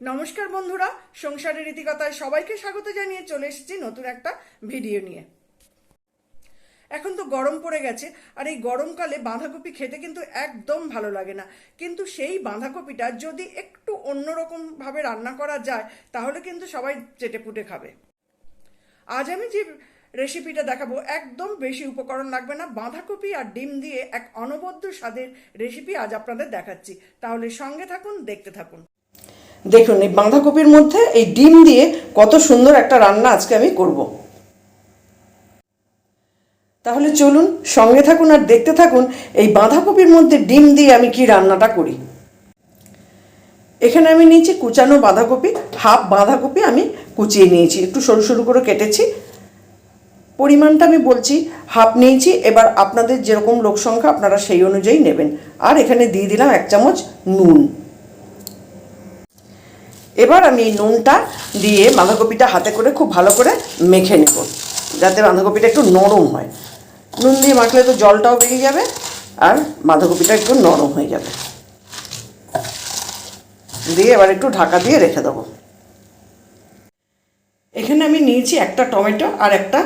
নমস্কার বন্ধুরা, সংসারের রীতিকথায় সবাইকে স্বাগত জানিয়ে চলে এসেছি নতুন একটা ভিডিও নিয়ে। এখন তো গরম পড়ে গেছে, আর এই গরমকালে বাঁধাকপি খেতে কিন্তু একদম ভালো লাগে না। কিন্তু সেই বাঁধাকপিটা যদি একটু অন্যরকম ভাবে রান্না করা যায়, তাহলে কিন্তু সবাই চেটেপুটে খাবে। আজ আমি যে রেসিপিটা দেখাবো, একদম বেশি উপকরণ লাগবে না। বাঁধাকপি আর ডিম দিয়ে এক অনবদ্য স্বাদের রেসিপি আজ আপনাদের দেখাচ্ছি। তাহলে সঙ্গে থাকুন, দেখতে থাকুন। দেখুন, এই বাঁধাকপির মধ্যে এই ডিম দিয়ে কত সুন্দর একটা রান্না আজকে আমি করব। তাহলে চলুন, সঙ্গে থাকুন আর দেখতে থাকুন এই বাঁধাকপির মধ্যে ডিম দিয়ে আমি কি রান্নাটা করি। এখানে আমি নিয়েছি কুচানো বাঁধাকপি, হাফ বাঁধাকপি আমি কুচিয়ে নিয়েছি, একটু সরু সরু করে কেটেছি। পরিমাণটা আমি বলছি, হাফ নিয়েছি, এবার আপনাদের যেরকম লোক সংখ্যা, আপনারা সেই অনুযায়ী নেবেন। আর এখানে দিয়ে দিলাম এক চামচ নুন। এবার আমি এই নুনটা দিয়ে বাঁধাকপিটা হাতে করে খুব ভালো করে মেখে নেব, যাতে বাঁধাকপিটা একটু নরম হয়। নুন দিয়ে মাখলে তো জলটাও বেরিয়ে যাবে আর বাঁধাকপিটা একটু নরম হয়ে যাবে। দিয়ে এবার একটু ঢাকা দিয়ে রেখে দেবো। এখানে আমি নিয়েছি একটা টমেটো আর একটা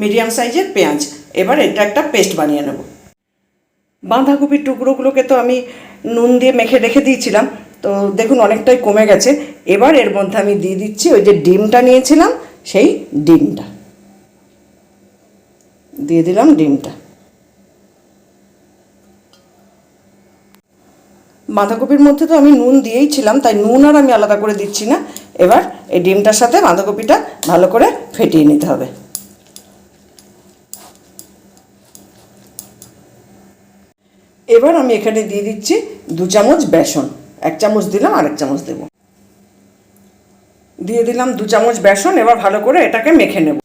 মিডিয়াম সাইজের পেঁয়াজ। এবার এটা একটা পেস্ট বানিয়ে নেব। বাঁধাকপির টুকরোগুলোকে তো আমি নুন দিয়ে মেখে রেখে দিয়েছিলাম। তো দেখুন অনেকটাই কমে গেছে। এবার এর মধ্যে আমি দিয়ে দিচ্ছি ওই যে ডিমটা নিয়েছিলাম, সেই ডিমটা। দিয়ে দিলাম ডিমটা। বাঁধাকপির মধ্যে তো আমি নুন দিয়েই ছিলাম, তাই নুন আর আমি আলাদা করে দিচ্ছি না। এবার এই ডিমটার সাথে বাঁধাকপিটা ভালো করে ফেটিয়ে নিতে হবে। এবার আমি এখানে দিয়ে দিচ্ছি দু চামচ বেসন। এক চামচ দিলাম আর এক চামচ দেব। দিয়ে দিলাম দু চামচ বেসন, এবার ভালো করে এটাকে মেখে নেব।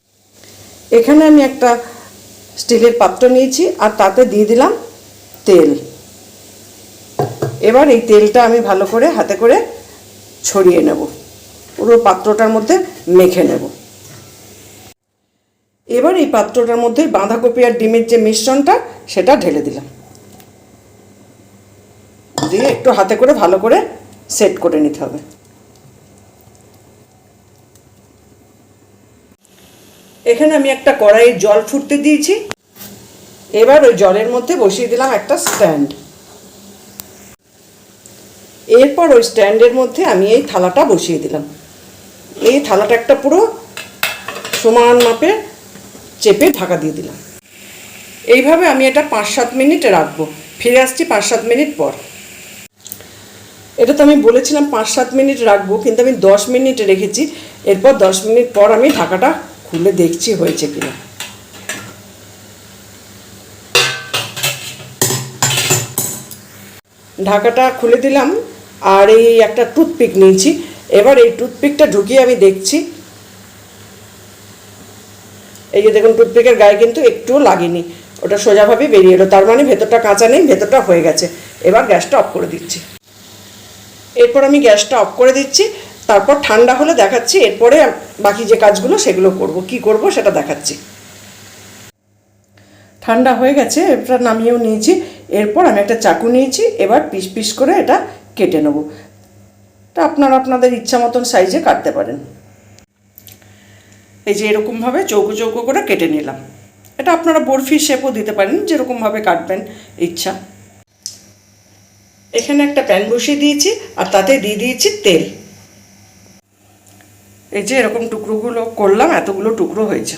এখানে আমি একটা স্টিলের পাত্র নিয়েছি আর তাতে দিয়ে দিলাম তেল। এবার এই তেলটা আমি ভালো করে হাতে করে ছড়িয়ে নেব। পুরো পাত্রটার মধ্যে মেখে নেব। এবার এই পাত্রটার মধ্যে বাঁধাকপি আর ডিমের যে মিশ্রণটা, সেটা ঢেলে দিলাম। দিয়ে একটু হাতে করে ভালো করে সেট করে নিতে হবে। এখানে আমি একটা কড়াইয়ে জল ফুটতে দিয়েছি। এবার ওই জলের মধ্যে বসিয়ে দিলাম একটা স্ট্যান্ড এরপর ওই স্ট্যান্ডের মধ্যে আমি এই থালাটা বসিয়ে দিলাম। এই থালাটা একটা পুরো সমান মাপে চেপে ঢাকা দিয়ে দিলাম। এইভাবে আমি এটা পাঁচ সাত মিনিট রাখব। ফিরে আসছি পাঁচ সাত মিনিট পর। এটা তো আমি বলেছিলাম পাঁচ সাত মিনিট রাখব, কিন্তু আমি দশ মিনিট রেখেছি। এরপর দশ মিনিট পর আমি ঢাকাটা খুলে দেখছি হয়েছে কিনা। ঢাকাটা খুলে দিলাম, আর এই একটা টুথপিক নিয়েছি। এবার এই টুথপিকটা ঢুকিয়ে আমি দেখছি। এই যে দেখুন, টুথপিকের গায়ে কিন্তু একটুও লাগেনি। ওটা সোজাভাবে বেরিয়ে এলো। তার মানে ভেতরটা কাঁচা নেই, ভেতরটা হয়ে গেছে। এবার গ্যাসটা অফ করে দিচ্ছি। এরপর আমি গ্যাসটা অফ করে দিচ্ছি, তারপর ঠান্ডা হলে দেখাচ্ছি, এরপরে বাকি যে কাজগুলো সেগুলো করব। কি করব সেটা দেখাচ্ছি। ঠান্ডা হয়ে গেছে, এটা নামিয়েও নিয়েছি, এরপর আমি একটা চাকু নিয়েছি, এবার পিস পিস করে এটা কেটে নেব। তা আপনারা আপনাদের ইচ্ছা মতন সাইজে কাটতে পারেন। এই যে এরকমভাবে চৌকো চৌকো করে কেটে নিলাম। এটা আপনারা বরফি শেপও দিতে পারেন, যেরকমভাবে কাটবেন ইচ্ছা। এখানে একটা প্যান বসিয়ে দিয়েছি আর তাতে দিয়ে দিয়েছি তেল। এই যে এরকম টুকরোগুলো করলাম, এতগুলো টুকরো হয়েছে।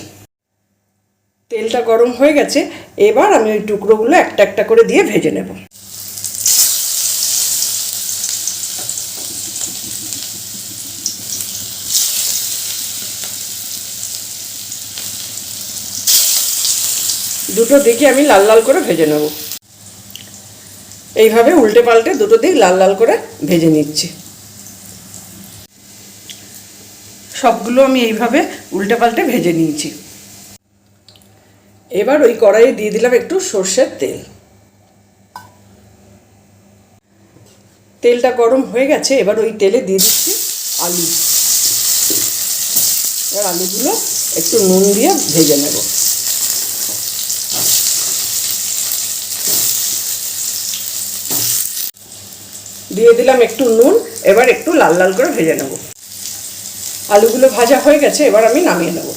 তেলটা গরম হয়ে গেছে, এবার আমি ওই টুকরোগুলো একটা একটা করে দিয়ে ভেজে নেব। দুটো দিকে আমি লাল লাল করে ভেজে নেব। এইভাবে উল্টে পাল্টে দুটো দিক লাল লাল করে ভেজে নিচ্ছি। সবগুলো আমি এইভাবে উল্টে পাল্টে ভেজে নিয়েছি। এবার ওই কড়াইয়ে দিয়ে দিলাম একটু সর্ষের তেল। তেলটা গরম হয়ে গেছে, এবার ওই তেলে দিয়ে দিচ্ছি আলু। এবার আলুগুলো একটু নুন দিয়ে ভেজে নেব। দিয়ে দিলাম একটু নুন, এবার একটু লাল লাল করে ভেজে নেব। আলুগুলো ভাজা হয়ে গেছে, এবার আমি নামিয়ে নেব।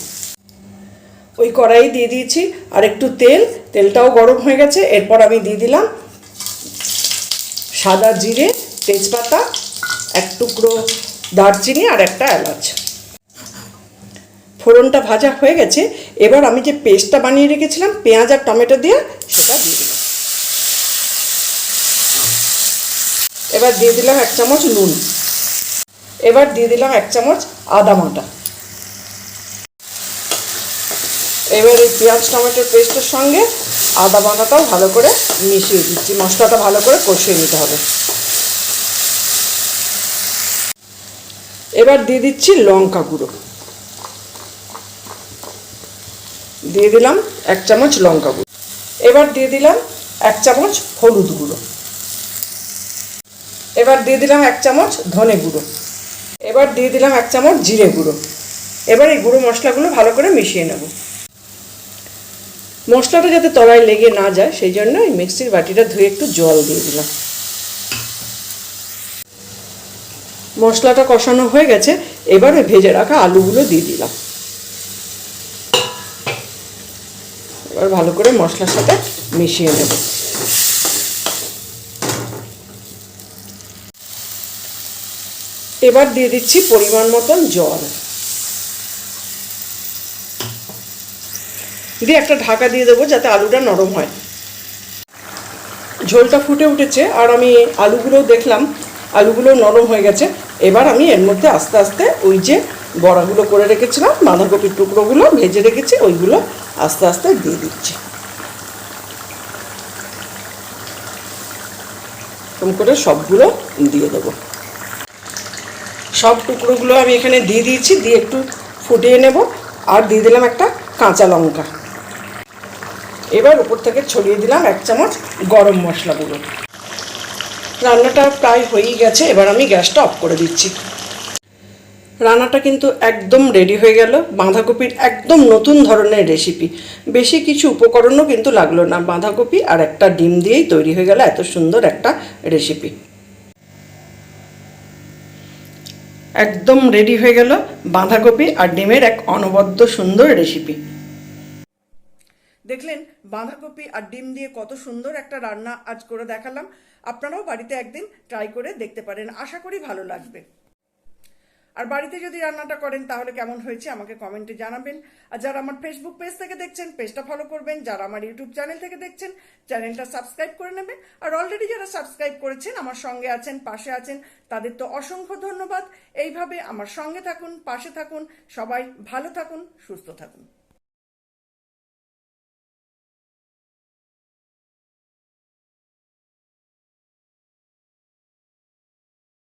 ওই কড়াই দিয়ে দিয়েছি আর একটু তেল, তেলটাও গরম হয়ে গেছে, এরপর আমি দিয়ে দিলাম সাদা জিরে, তেজপাতা, এক টুকরো দারচিনি আর একটা এলাচ। ফোড়নটা ভাজা হয়ে গেছে, এবার আমি যে পেস্টটা বানিয়ে রেখেছিলাম, পেঁয়াজ আর টমেটো দিয়ে, সেটা দিয়ে দিলাম। এবার দিয়ে দিলাম এক চামচ নুন। এবার দিয়ে দিলাম এক চামচ আদা বাটা। এবার এই পেঁয়াজ টমেটোর পেস্টের সঙ্গে আদা বাটাটাও ভালো করে মিশিয়ে দিচ্ছি। মশলাটা ভালো করে কষিয়ে নিতে হবে। এবার দিয়ে দিচ্ছি লঙ্কা গুঁড়ো। দিয়ে দিলাম এক চামচ লঙ্কা গুঁড়ো। এবার দিয়ে দিলাম এক চামচ হলুদ গুঁড়ো। এবার দিয়ে দিলাম এক চামচ ধনে গুঁড়ো। এবার দিয়ে দিলাম এক চামচ জিরে গুঁড়ো। এবার এই গুঁড়ো মশলাগুলো ভালো করে মিশিয়ে নেব। মশলাটা যাতে তলায় লেগে না যায়, সেই জন্য এই মিক্সির বাটিটা ধুয়ে একটু জল দিয়ে দিলাম। মশলাটা কষানো হয়ে গেছে, এবারে ভেজে রাখা আলুগুলো দিয়ে দিলাম। এবার ভালো করে মশলার সাথে মিশিয়ে নেব। এবার দিয়ে দিচ্ছি পরিমাণ মতন জল। দিয়ে একটা ঢাকা দিয়ে দেবো যাতে আলুটা নরম হয়। ঝোলটা ফুটে উঠেছে আর আমি আলুগুলো দেখলাম, আলুগুলো নরম হয়ে গেছে। এবার আমি এর মধ্যে আস্তে আস্তে ওই যে বড়াগুলো করে রেখেছিলাম, বাঁধাকপির টুকরোগুলো ভেজে রেখেছি, ওইগুলো আস্তে আস্তে দিয়ে দিচ্ছি। করে সবগুলো দিয়ে দেবো। সব টুকরোগুলো আমি এখানে দিয়ে দিয়েছি, দিয়ে একটু ফুটিয়ে নেব। আর দিয়ে দিলাম একটা কাঁচা লঙ্কা। এবার উপর থেকে ছড়িয়ে দিলাম এক চামচ গরম মশলা গুঁড়ো রান্নাটা প্রায় হয়েই গেছে, এবার আমি গ্যাসটা অফ করে দিচ্ছি। রান্নাটা কিন্তু একদম রেডি হয়ে গেল। বাঁধাকপির একদম নতুন ধরনের রেসিপি। বেশি কিছু উপকরণও কিন্তু লাগল না। বাঁধাকপি আর একটা ডিম দিয়েই তৈরি হয়ে গেল এত সুন্দর একটা রেসিপি। একদম রেডি হয়ে গেল বাঁধাকপি আর ডিমের এক অনবদ্য সুন্দর রেসিপি দেখলেন, বাঁধাকপি আর ডিম দিয়ে কত সুন্দর একটা রান্না আজ করে দেখালাম। আপনারাও বাড়িতে একদিন ট্রাই করে দেখতে পারেন। আশা করি ভালো লাগবে। আর বাড়িতে যদি রান্নাটা করেন, তাহলে কেমন হয়েছে আমাকে কমেন্টে জানাবেন। আর যারা আমার ফেসবুক পেজ থেকে দেখছেন পেজটা ফলো করবেন। যারা আমার ইউটিউব চ্যানেল থেকে দেখছেন চ্যানেলটা সাবস্ক্রাইব করে নেবেন। আর অলরেডি যারা সাবস্ক্রাইব করেছেন, আমার সঙ্গে আছেন, পাশে আছেন, তাদের তো অসংখ্য ধন্যবাদ। এইভাবে আমার সঙ্গে থাকুন, পাশে থাকুন, সবাই ভালো থাকুন, সুস্থ থাকুন।